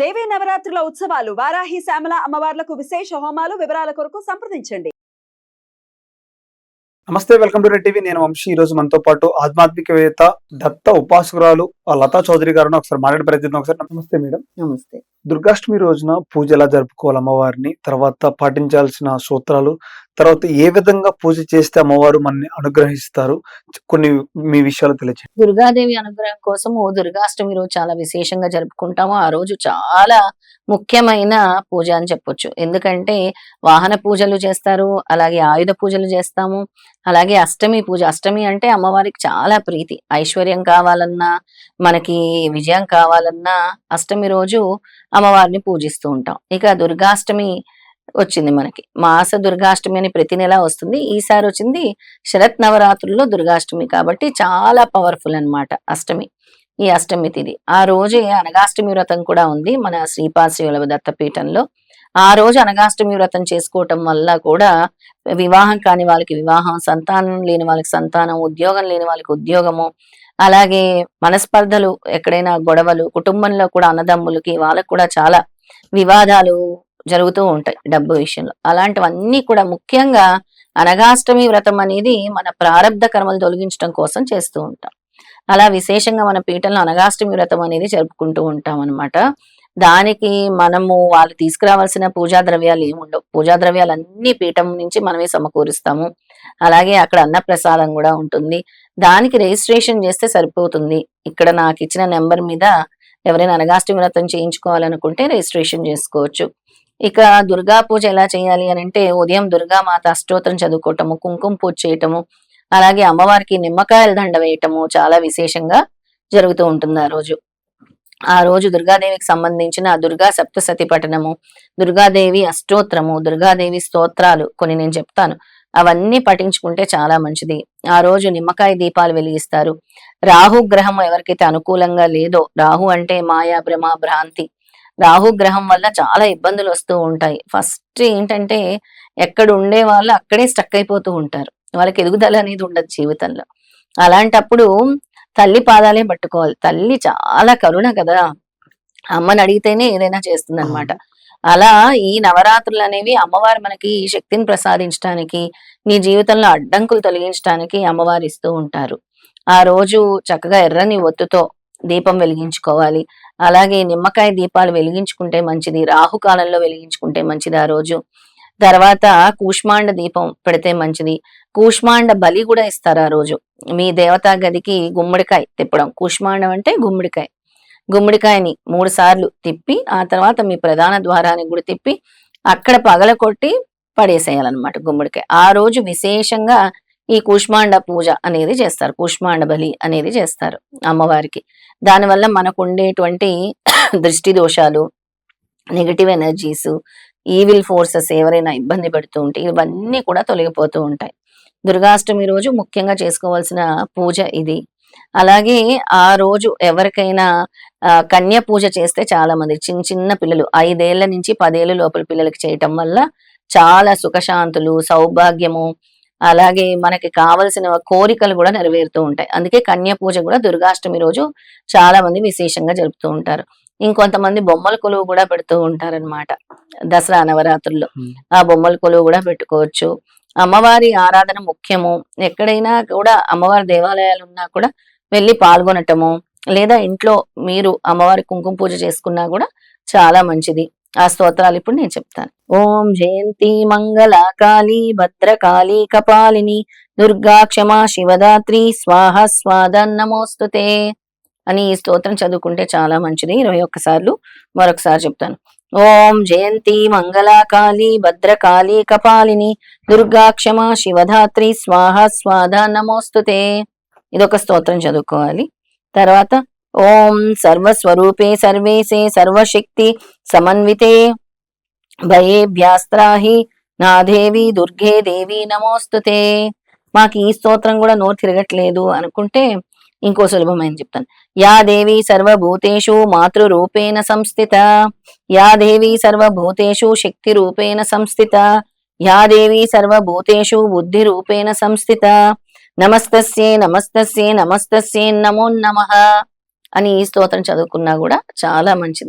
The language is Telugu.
దేవీ నవరాత్రుల ఉత్సవాలు వారాహి శ్యామల అమ్మవార్లకు విశేష హోమాలు వివరాల కొరకు సంప్రదించండి. నమస్తే వెల్కమ్ టు రెడ్ టీవీ. నేను వంశీ. ఈ రోజు మనతో పాటు ఆధ్యాత్మికవేత్త దత్త ఉపాసకురాలు లతా చౌదరి గారు ఒకసారి మాట్లాడే ప్రయత్నం ఒకసారి. నమస్తే మేడం. నమస్తే. దుర్గాష్టమి రోజున పూజ ఎలా జరుపుకోవాలి అమ్మవారిని? తర్వాత పాటించాల్సిన సూత్రాలు తర్వాత ఏ విధంగా పూజ చేస్తే అమ్మవారు మనని అనుగ్రహిస్తారు? కొన్ని మీ విషయాలు తెలియజేయండి దుర్గాదేవి అనుగ్రహం కోసము దుర్గాష్టమి రోజు చాలా విశేషంగా జరుపుకుంటాము. ఆ రోజు చాలా ముఖ్యమైన పూజ అని చెప్పొచ్చు. ఎందుకంటే వాహన పూజలు చేస్తారు అలాగే ఆయుధ పూజలు చేస్తాము. అలాగే అష్టమి పూజ. అష్టమి అంటే అమ్మవారికి చాలా ప్రీతి. ఐశ్వర్యం కావాలన్నా మనకి విజయం కావాలన్నా అష్టమి రోజు అమ్మవారిని పూజిస్తూ ఉంటాం. ఇక దుర్గాష్టమి వచ్చింది మనకి. మాస దుర్గాష్టమి అని ప్రతి నెల వస్తుంది. ఈసారి వచ్చింది శరత్ నవరాత్రుల్లో దుర్గాష్టమి కాబట్టి చాలా పవర్ఫుల్ అన్నమాట అష్టమి. ఈ అష్టమి తిది. ఆ రోజే అనగాష్టమి వ్రతం కూడా ఉంది మన శ్రీపాద దత్తపీఠంలో. ఆ రోజు అనగాష్టమి వ్రతం చేసుకోవటం వల్ల కూడా వివాహం కాని వాళ్ళకి వివాహం సంతానం లేని వాళ్ళకి సంతానం ఉద్యోగం లేని వాళ్ళకి ఉద్యోగము అలాగే మనస్పర్ధలు ఎక్కడైనా గొడవలు కుటుంబంలో కూడా అన్నదమ్ములకి వాళ్ళకు కూడా చాలా వివాదాలు జరుగుతూ ఉంటాయి డబ్బు విషయంలో. అలాంటివన్నీ కూడా ముఖ్యంగా అనగాష్టమి వ్రతం అనేది మన ప్రారంధ కర్మలు తొలగించడం కోసం చేస్తూ ఉంటాం. అలా విశేషంగా మన పీఠంలో అనగాష్టమి వ్రతం అనేది జరుపుకుంటూ ఉంటాం అనమాట దానికి మనము వాళ్ళు తీసుకురావాల్సిన పూజా ద్రవ్యాలు ఏమి ఉండవు. పూజా ద్రవ్యాలు అన్ని పీఠం నుంచి మనమే సమకూరుస్తాము. అలాగే అక్కడ అన్న ప్రసాదం కూడా ఉంటుంది. దానికి రిజిస్ట్రేషన్ చేస్తే సరిపోతుంది. ఇక్కడ నాకు ఇచ్చిన నెంబర్ మీద ఎవరైనా అనగాష్టమి వ్రతం చేయించుకోవాలనుకుంటే రిజిస్ట్రేషన్ చేసుకోవచ్చు. ఇక దుర్గా పూజ ఎలా చేయాలి అని అంటే ఉదయం దుర్గా మాత అష్టోత్తరం చదువుకోవటము కుంకుమ పూజ చేయటము అలాగే అమ్మవారికి నిమ్మకాయల దండ వేయటము చాలా విశేషంగా జరుగుతూ ఉంటుంది ఆ రోజు. ఆ రోజు దుర్గాదేవికి సంబంధించిన దుర్గా సప్తసతి పఠనము దుర్గాదేవి అష్టోత్తరము దుర్గాదేవి స్తోత్రాలు కొన్ని నేను చెప్తాను. అవన్నీ పఠించుకుంటే చాలా మంచిది. ఆ రోజు నిమ్మకాయ దీపాలు వెలిగిస్తారు. రాహు గ్రహం ఎవరికైతే అనుకూలంగా లేదో రాహు అంటే మాయా భ్రమ భ్రాంతి. రాహు గ్రహం వల్ల చాలా ఇబ్బందులు వస్తూ ఉంటాయి. ఫస్ట్ ఏంటంటే ఎక్కడ ఉండే వాళ్ళు అక్కడే స్టక్ అయిపోతూ ఉంటారు. వాళ్ళకి ఎదుగుదల అనేది ఉండదు జీవితంలో. అలాంటప్పుడు తల్లి పాదాలే పట్టుకోవాలి. తల్లి చాలా కరుణ కదా. అమ్మని అడిగితేనే ఏదైనా చేస్తుంది అనమాట అలా ఈ నవరాత్రులు అనేవి అమ్మవారు మనకి ఈ శక్తిని ప్రసాదించడానికి నీ జీవితంలో అడ్డంకులు తొలగించడానికి అమ్మవారు ఇస్తూ ఉంటారు. ఆ రోజు చక్కగా ఎర్రని ఒత్తుతో దీపం వెలిగించుకోవాలి. అలాగే నిమ్మకాయ దీపాలు వెలిగించుకుంటే మంచిది. రాహుకాలంలో వెలిగించుకుంటే మంచిది ఆ రోజు. తర్వాత కూష్మాండ దీపం పెడితే మంచిది. కూష్మాండ బలి కూడా ఇస్తారు ఆ రోజు. మీ దేవతా గదికి గుమ్మడికాయ తిప్పడం. కూష్మాండం అంటే గుమ్మడికాయ. గుమ్మడికాయని మూడు సార్లు తిప్పి ఆ తర్వాత మీ ప్రధాన ద్వారానికి కూడా తిప్పి అక్కడ పగల కొట్టి పడేసేయాలన్నమాట గుమ్మడికాయ. ఆ రోజు విశేషంగా ఈ కూష్మాండ పూజ అనేది చేస్తారు. కూష్మాండ బలి అనేది చేస్తారు అమ్మవారికి. దానివల్ల మనకు ఉండేటువంటి దృష్టి దోషాలు నెగటివ్ ఎనర్జీస్ ఈవిల్ ఫోర్సెస్ ఎవరైనా ఇబ్బంది పెడుతూ ఉంటే ఇవన్నీ కూడా తొలగిపోతూ ఉంటాయి. దుర్గాష్టమి రోజు ముఖ్యంగా చేసుకోవాల్సిన పూజ ఇది. అలాగే ఆ రోజు ఎవరికైనా కన్య పూజ చేస్తే చాలా మంది చిన్న చిన్న పిల్లలు ఐదేళ్ళ నుంచి పదేళ్ళ లోపల పిల్లలకి చేయటం వల్ల చాలా సుఖశాంతులు సౌభాగ్యము అలాగే మనకి కావలసిన కోరికలు కూడా నెరవేరుతూ ఉంటాయి. అందుకే కన్య పూజ కూడా దుర్గాష్టమి రోజు చాలా మంది విశేషంగా జరుపుతూ ఉంటారు. ఇంకొంతమంది బొమ్మల కొలువు కూడా పెడుతూ ఉంటారన్నమాట. దసరా నవరాత్రుల్లో. ఆ బొమ్మల కొలువు కూడా పెట్టుకోవచ్చు. అమ్మవారి ఆరాధన ముఖ్యము. ఎక్కడైనా కూడా అమ్మవారి దేవాలయాలు ఉన్నా కూడా వెళ్ళి పాల్గొనటము లేదా ఇంట్లో మీరు అమ్మవారి కుంకుమ పూజ చేసుకున్నా కూడా చాలా మంచిది. ఆ స్తోత్రాలు ఇప్పుడు నేను చెప్తాను. ఓం జయంతి మంగళ కాళీ భద్రకాళీ కపాలిని దుర్గా క్షమా శివదాత్రి స్వాహ స్వాద నమోస్తుతే. అని ఈ స్తోత్రం చదువుకుంటే చాలా మంచిది. ఇరవై ఒక్కసార్లు మరొకసారి చెప్తాను. ఓం జయంతి మంగళాకాళి భద్రకాళి కపాలిని దుర్గా క్షమా శివధాత్రి స్వాహ స్వాద నమోస్తుతే. ఇదొక స్తోత్రం చదువుకోవాలి. తర్వాత ఓం సర్వస్వరూపే సర్వేసే సర్వశక్తి సమన్వితే. భయేభ్యాస్త్రాహి నాదేవి దుర్గే దేవి నమోస్తుతే. మాకు ఈ స్తోత్రం కూడా నోరు తిరగట్లేదు అనుకుంటే ఇంకో సులభమైన చెప్తాను. యా దేవి సర్వభూతేషు మాతృరూపేణ సంస్థిత. యా దేవి సర్వభూతేషు శక్తి రూపేణ సంస్థిత. యా దేవి సర్వభూతేషు బుద్ధి రూపేణ సంస్థిత. నమస్తస్యే నమస్తస్యే నమస్తస్యే నమో నమః అని ఈ స్తోత్రం చదువుకున్నా కూడా చాలా మంచిది.